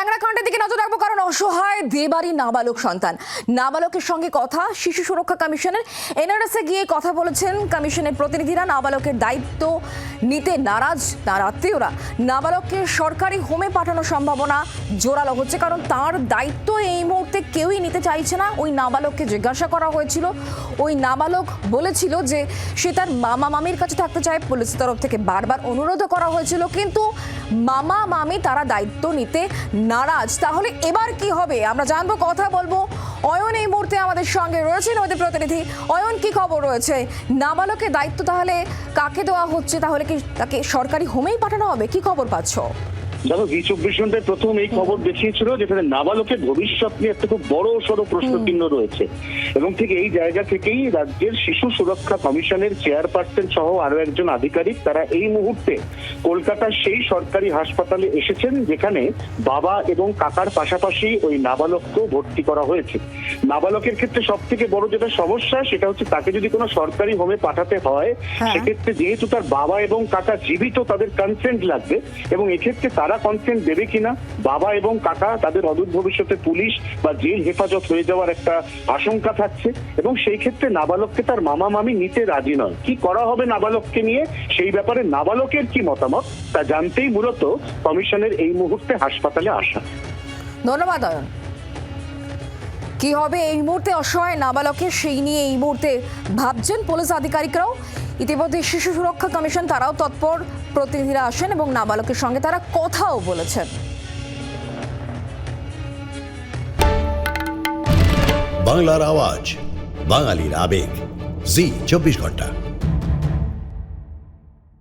ট্যাংরাকাণ্ডের দিকে নজর রাখব কারণ অসহায় দেবারই নাবালক সন্তান। নাবালকের সঙ্গে কথা, শিশু সুরক্ষা কমিশনের এনআরএসে গিয়ে কথা বলেছেন কমিশনের প্রতিনিধিরা। নাবালকের দায়িত্ব নিতে নারাজ তার আত্মীয়রা। নাবালককে সরকারি হোমে পাঠানোর সম্ভাবনা জোরালো হচ্ছে কারণ তার দায়িত্ব এই মুহূর্তে কেউই নিতে চাইছে না। ওই নাবালককে জিজ্ঞাসা করা হয়েছিল। ওই নাবালক বলেছিল যে সে তার মামা মামির কাছে থাকতে চায়। পুলিশের তরফ থেকে বারবার অনুরোধও করা হয়েছিল। কিন্তু মামা, মামি তারা দায়িত্ব নিতে নারাজ। তাহলে এবার কি হবে? আমরা জানব, কথা বলব। অয়ন এই মুহূর্তে আমাদের সঙ্গে রয়েছেন আমাদের প্রতিনিধি। অয়ন, কি খবর রয়েছে? নাবালকের দায়িত্ব তাহলে কাকে দেওয়া হচ্ছে? তাহলে কি তাকে সরকারি হোমেই পাঠানো হবে? কি খবর পাচ্ছ? দেখো জি চব্বিশ ঘন্টায় প্রথম এই খবর দেখিয়েছিল যেখানে নাবালকের ভবিষ্যৎ নিয়ে একটা খুব বড় সড়ো প্রশ্নচিহ্ন রয়েছে। এবং ঠিক এই জায়গা থেকেই রাজ্যের শিশু সুরক্ষা কমিশনের চেয়ারপারসন সহ আরও একজন আধিকারিক তারা এই মুহূর্তে কলকাতার সেই সরকারি হাসপাতালে এসেছেন যেখানে বাবা এবং কাকার পাশাপাশি ওই নাবালককেও ভর্তি করা হয়েছে। নাবালকের ক্ষেত্রে সব থেকে বড় যেটা সমস্যা সেটা হচ্ছে তাকে যদি কোনো সরকারি হোমে পাঠাতে হয় হ্যাঁ। সেক্ষেত্রে যেহেতু তার বাবা এবং কাকা জীবিত তাদের কনসেন্ট লাগবে এবং এক্ষেত্রে তারা কনসেন্ট দেবে কিনা, বাবা এবং কাকা, তাদের অদূর ভবিষ্যতে পুলিশ বা জেল হেফাজত হয়ে যাওয়ার একটা আশঙ্কা থাকছে এবং সেই ক্ষেত্রে নাবালককে তার মামা, মামি নিতে রাজি নয়। কি করা হবে নাবালককে নিয়ে? সেই ব্যাপারে নাবালকের কি মতামত? তা জানতেই মূলত কমিশনের এই মুহূর্তে হাসপাতালে আসা। ধন্যবাদ কি হবে? এই মুহূর্তে অসহায় নাবালকের সেই নিয়ে এই মুহূর্তে ভাবছেন পুলিশ আধিকারিকরাও। ইতিমধ্যে শিশু সুরক্ষা কমিশন, তারাও তৎপর প্রতিনিধিরা আসেন এবং নাবালকের সঙ্গে তারা কথাও বলেছেন। বাংলার আওয়াজ, বাঙালির আবেগ। জি, চব্বিশ ঘণ্টা।